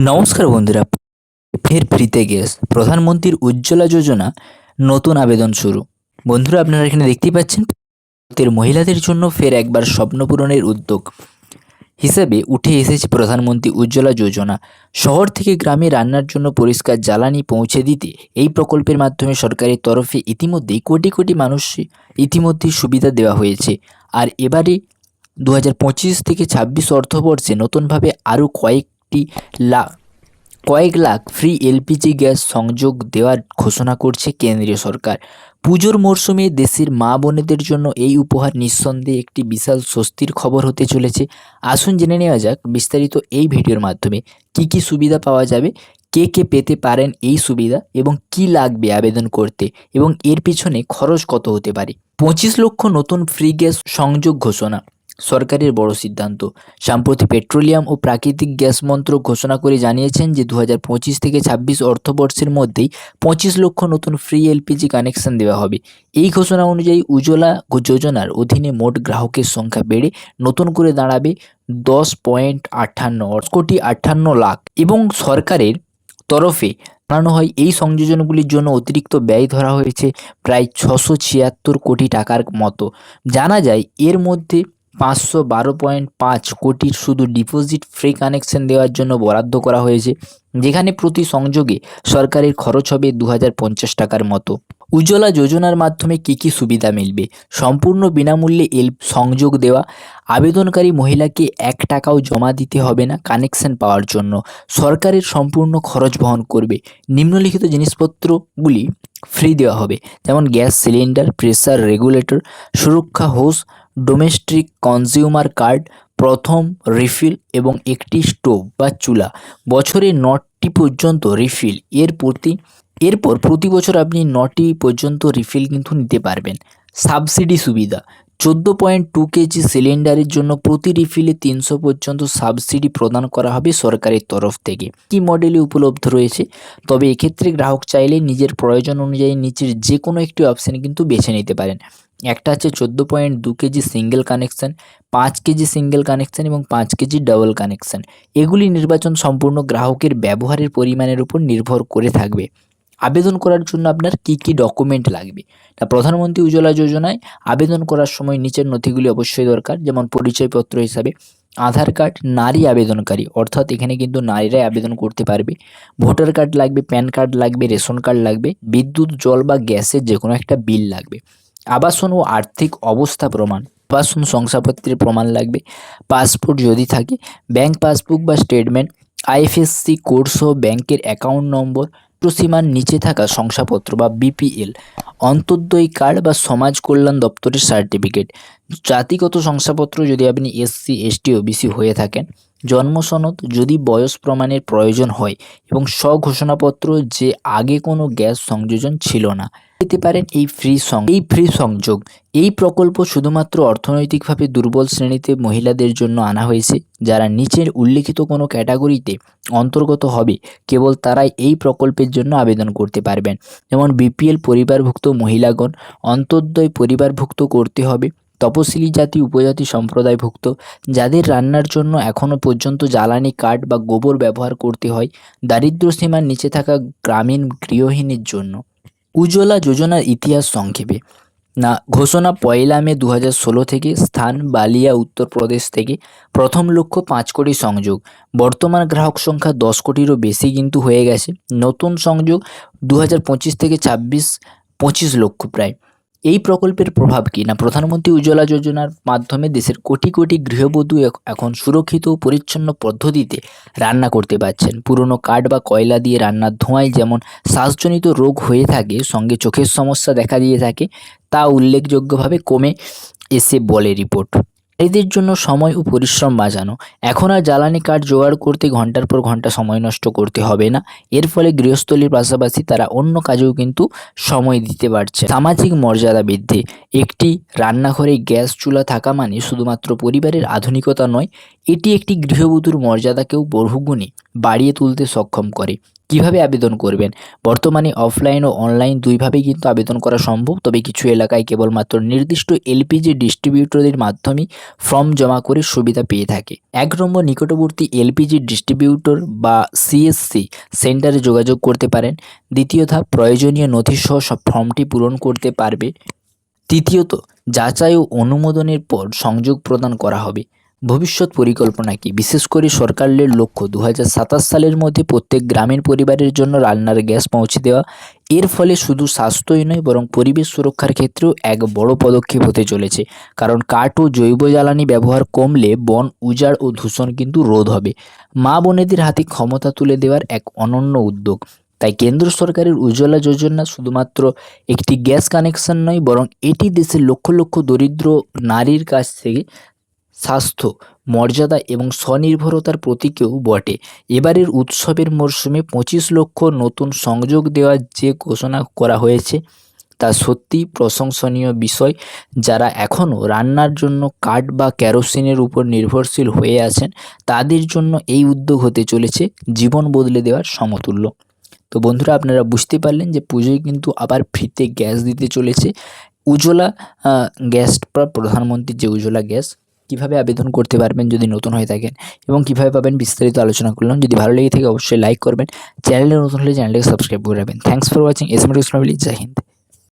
নমস্কার বন্ধুরা, ফের ফ্রিতে গ্যাস প্রধানমন্ত্রীর উজ্জ্বলা যোজনা, নতুন আবেদন শুরু। বন্ধুরা, আপনারা এখানে দেখতেই পাচ্ছেন ভারতের মহিলাদের জন্য ফের একবার স্বপ্ন পূরণের উদ্যোগ। হিসেবে উঠে এসেছে প্রধানমন্ত্রী উজ্জ্বলা যোজনা। শহর থেকে গ্রামে রান্নার জন্য পরিষ্কার জ্বালানি পৌঁছে দিতে এই প্রকল্পের মাধ্যমে সরকারের তরফে ইতিমধ্যেই কোটি কোটি মানুষ ইতিমধ্যেই সুবিধা দেওয়া হয়েছে। আর এবারে দু হাজার পঁচিশ থেকে ছাব্বিশ অর্থবর্ষে নতুনভাবে আরও কয়েকটি লাখ কয়েক লাখ ফ্রি এলপিজি গ্যাস সংযোগ দেওয়ার ঘোষণা করছে কেন্দ্রীয় সরকার। পুজোর মরশুমে দেশের মা বোনেদের জন্য এই উপহার নিঃসন্দেহে একটি বিশাল স্বস্তির খবর হতে চলেছে। আসুন জেনে নেওয়া যাক বিস্তারিত এই ভিডিওর মাধ্যমে কি কি সুবিধা পাওয়া যাবে, কে কে পেতে পারেন এই সুবিধা এবং কি লাগবে আবেদন করতে এবং এর পিছনে খরচ কত হতে পারে। পঁচিশ লক্ষ নতুন ফ্রি গ্যাস সংযোগ ঘোষণা। সরকারের বড় সিদ্ধান্ত। সম্প্রতি পেট্রোলিয়াম ও প্রাকৃতিক গ্যাস মন্ত্রক ঘোষণা করে জানিয়েছেন যে দু হাজার পঁচিশ থেকে ছাব্বিশ অর্থবর্ষের মধ্যেই পঁচিশ লক্ষ নতুন ফ্রি এলপিজি কানেকশন দেওয়া হবে। এই ঘোষণা অনুযায়ী উজ্জ্বলা যোজনার অধীনে মোট গ্রাহকের সংখ্যা বেড়ে নতুন করে দাঁড়াবে দশ পয়েন্ট আটান্ন কোটি আটান্ন লাখ এবং সরকারের তরফে জানানো হয়, এই সংযোজনগুলির জন্য অতিরিক্ত ব্যয় ধরা হয়েছে প্রায় ছশো ছিয়াত্তর কোটি টাকার মতো। জানা যায়, এর মধ্যে পাঁচশো বারো পয়েন্ট পাঁচ কোটির শুধু ডিপোজিট ফ্রি কানেকশন দেওয়ার জন্য বরাদ্দ করা হয়েছে, যেখানে প্রতি সংযোগে সরকারের খরচ হবে দু হাজার পঞ্চাশ টাকার মতো। উজ্জ্বলা যোজনার মাধ্যমে কী কী সুবিধা মিলবে? সম্পূর্ণ বিনামূল্যে এল সংযোগ দেওয়া, আবেদনকারী মহিলাকে এক টাকাও জমা দিতে হবে না কানেকশন পাওয়ার জন্য। সরকারের সম্পূর্ণ খরচ বহন করবে। নিম্নলিখিত জিনিসপত্রগুলি ফ্রি দেওয়া হবে, যেমন গ্যাস সিলিন্ডার প্রেসার রেগুলেটর সুরক্ষা হোস ডোমেস্টিক কনজিউমার কার্ড প্রথম রিফিল এবং একটি স্টোভ বা চুলা। বছরে নটি পর্যন্ত রিফিল এর প্রতি এরপর প্রতি বছর আপনি নটি পর্যন্ত রিফিল কিন্তু নিতে পারবেন। সাবসিডি সুবিধা। চোদ্দ পয়েন্ট টু কেজি সিলিন্ডারের জন্য প্রতি রিফিলে তিনশো পর্যন্ত সাবসিডি প্রদান করা হবে সরকারের তরফ থেকে। কি মডেলে উপলব্ধ রয়েছে? তবে এক্ষেত্রে গ্রাহক চাইলে নিজের প্রয়োজন অনুযায়ী নিচের যে কোনো একটি অপশান কিন্তু বেছে নিতে পারেন। একটা হচ্ছে চোদ্দ পয়েন্ট দু কেজি সিঙ্গেল কানেকশান পাঁচ কেজি সিঙ্গেল কানেকশান এবং পাঁচ কেজি ডাবল কানেকশান এগুলি নির্বাচন সম্পূর্ণ গ্রাহকের ব্যবহারের পরিমাণের উপর নির্ভর করে থাকবে। আবেদন করার জন্য আপনার কি কি ডকুমেন্ট লাগবে? তা প্রধানমন্ত্রী উজ্জ্বলা যোজনায় আবেদন করার সময় নিচের নথিগুলি অবশ্যই দরকার, যেমন পরিচয়পত্র হিসাবে, আধার কার্ড, নারী আবেদনকারী, অর্থাৎ এখানে কিন্তু নারীরাই আবেদন করতে পারবে। ভোটার কার্ড লাগবে, প্যান কার্ড লাগবে, রেশন কার্ড লাগবে, বিদ্যুৎ, জল বা গ্যাসের যে কোনো একটা বিল লাগবে। আবাসন ও আর্থিক অবস্থা প্রমাণ। আবাসন শংসাপত্রের প্রমাণ লাগবে। পাসপোর্ট যদি থাকে, ব্যাংক পাসবুক বা স্টেটমেন্ট, আইএফএসসি কোড সহ ব্যাংকের অ্যাকাউন্ট নম্বর সীমার নিচে থাকা শংসাপত্র বা বিপিএল, অন্তর্দয় কার্ড বা সমাজ কল্যাণ দপ্তরের সার্টিফিকেট। জাতিগত শংসাপত্র যদি আপনি এসসি, এসটি, ওবিসি হয়ে থাকেন জন্ম সনদ যদি বয়স প্রমাণের প্রয়োজন হয় এবং স্বঘোষণাপত্র যে আগে কোনো গ্যাস সংযোজন ছিল না। পেতে পারেন এই ফ্রি সং এই ফ্রি সংযোগ। এই প্রকল্প শুধুমাত্র অর্থনৈতিকভাবে দুর্বল শ্রেণীতে মহিলাদের জন্য আনা হয়েছে, যারা নিচের উল্লেখিত কোনো ক্যাটাগরিতে অন্তর্গত হবে। কেবল তারাই এই প্রকল্পের জন্য আবেদন করতে পারবেন। যেমন বিপিএল পরিবারভুক্ত মহিলাগণ অন্তর্দয় পরিবারভুক্ত করতে হবে। তপশিলি জাতি উপজাতি সম্প্রদায়ভুক্ত, যাদের রান্নার জন্য এখনও পর্যন্ত জ্বালানি কাঠ বা গোবর ব্যবহার করতে হয় দারিদ্র সীমার নিচে থাকা গ্রামীণ গৃহহীনের জন্য। উজ্জ্বলা যোজনার ইতিহাস সংক্ষেপে। না, ঘোষণা পয়লা মে দু থেকে স্থান বালিয়া উত্তরপ্রদেশ থেকে প্রথম লক্ষ্য পাঁচ কোটি সংযোগ। বর্তমান গ্রাহক সংখ্যা দশ কোটিরও বেশি কিন্তু হয়ে গেছে। নতুন সংযোগ দু থেকে ছাব্বিশ, পঁচিশ লক্ষ প্রায়। এই প্রকল্পের প্রভাব কি? না, প্রধানমন্ত্রী উজ্জ্বলা যোজনার মাধ্যমে দেশের কোটি কোটি গৃহবধূ এখন সুরক্ষিত ও পরিচ্ছন্ন পদ্ধতিতে রান্না করতে পারছেন। পুরনো কাঠ বা কয়লা দিয়ে রান্নার ধোঁয়ায় যেমন শ্বাসজনিত রোগ হয়ে থাকে, সঙ্গে চোখের সমস্যা দেখা দিয়ে থাকে, তা উল্লেখযোগ্যভাবে কমে এসে বলে রিপোর্ট। এদের জন্য সময় ও পরিশ্রম বাঁচানো। এখন আর জ্বালানি কাঠ জোগাড় করতে ঘণ্টার পর ঘণ্টা সময় নষ্ট করতে হবে না। এর ফলে গৃহস্থলীর পাশাপাশি তারা অন্য কাজেও কিন্তু সময় দিতে পারছে। সামাজিক মর্যাদা বৃদ্ধি। একটি রান্নাঘরে গ্যাস চুলা থাকা মানে শুধুমাত্র পরিবারের আধুনিকতা নয়, এটি একটি গৃহবধূর মর্যাদাকেও বহুগুণে বাড়িয়ে তুলতে সক্ষম করে। কীভাবে আবেদন করবেন? বর্তমানে অফলাইন ও অনলাইন দুইভাবেই কিন্তু আবেদন করা সম্ভব। তবে কিছু এলাকায় কেবলমাত্র নির্দিষ্ট এলপিজি ডিস্ট্রিবিউটরের মাধ্যমেই ফর্ম জমা করে সুবিধা পেয়ে থাকে। এক নম্বর, নিকটবর্তী এলপিজি ডিস্ট্রিবিউটর বা সিএসসি সেন্টারে যোগাযোগ করতে পারেন। দ্বিতীয় ধাপ, প্রয়োজনীয় নথিসহ সব ফর্মটি পূরণ করতে পারবে। তৃতীয়ত, যাচাই ও অনুমোদনের পর সংযোগ প্রদান করা হবে। ভবিষ্যৎ পরিকল্পনা কি? বিশেষ করে সরকারের লক্ষ্য দু হাজার সাতাশ সালের মধ্যে প্রত্যেক গ্রামীণ পরিবারের জন্য রান্নার গ্যাস পৌঁছে দেওয়া। এর ফলে শুধু স্বাস্থ্যই নয়, বরং পরিবেশ সুরক্ষার ক্ষেত্রেও এক বড় পদক্ষেপ হতে চলেছে। কারণ কাঠ ও জৈব জ্বালানি ব্যবহার কমলে বন, উজাড় ও দূষণ কিন্তু রোধ হবে। মা বোনেদের হাতে ক্ষমতা তুলে দেওয়ার এক অনন্য উদ্যোগ। তাই কেন্দ্র সরকারের উজ্জ্বলা যোজনা শুধুমাত্র একটি গ্যাস কানেকশন নয়, বরং এটি দেশের লক্ষ লক্ষ দরিদ্র নারীর কাছ থেকে স্বাস্থ্য, মর্যাদা এবং স্বনির্ভরতার প্রতীকেও বটে। এবারের উৎসবের মরশুমে পঁচিশ লক্ষ নতুন সংযোগ দেওয়ার যে ঘোষণা করা হয়েছে, তা সত্যিই প্রশংসনীয় বিষয়। যারা এখনও রান্নার জন্য কাঠ বা ক্যারোসিনের উপর নির্ভরশীল হয়ে আছেন, তাদের জন্য এই উদ্যোগ হতে চলেছে জীবন বদলে দেওয়ার সমতুল্য। তো বন্ধুরা, আপনারা বুঝতে পারলেন যে পুজোয় কিন্তু আবার ফ্রিতে গ্যাস দিতে চলেছে। উজ্জ্বলা গ্যাস প্রধানমন্ত্রীর যে উজ্জ্বলা গ্যাস কীভাবে আবেদন করতে পারবেন যদি নতুন হয়ে থাকেন এবং কীভাবে পাবেন বিস্তারিত আলোচনা করলাম। যদি ভালো লেগে থাকে অবশ্যই লাইক করবেন। চ্যানেলে নতুন হলে চ্যানেলটাকে সাবস্ক্রাইব করে রাখবেন। Thanks for watching S M family Jai Hind.